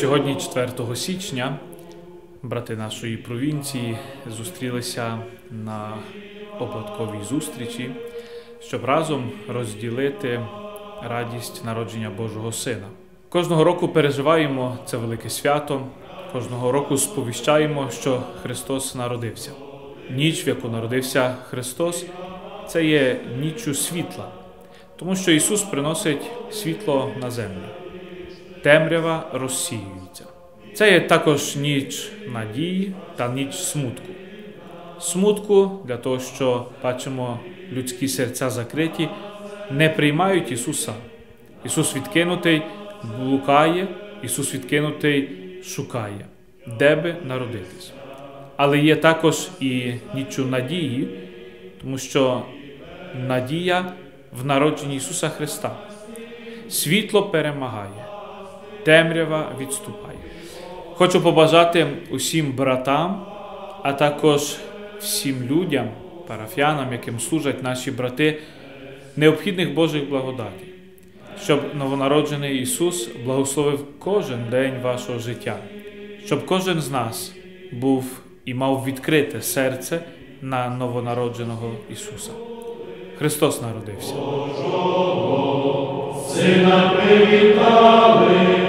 Сьогодні, 4 січня, брати нашої провінції зустрілися на обладковій зустрічі, щоб разом розділити радість народження Божого Сина. Кожного року переживаємо це велике свято, кожного року сповіщаємо, що Христос народився. Ніч, в яку народився Христос, це є ніччю світла, тому що Ісус приносить світло на землю темрява розсіюється. Це є також ніч надії та ніч смутку. Смутку для того, що бачимо, людські серця закриті, не приймають Ісуса. Ісус відкинутий, блукає, Ісус відкинутий шукає, де би народитись. Але є також і нічу надії, тому що надія в народженні Ісуса Христа. Світло перемагає темрява відступає. Хочу побажати усім братам, а також всім людям, парафіянам, яким служать наші брати, необхідних Божих благодаті, щоб новонароджений Ісус благословив кожен день вашого життя, щоб кожен з нас був і мав відкрите серце на новонародженого Ісуса. Христос народився. Сина привітав.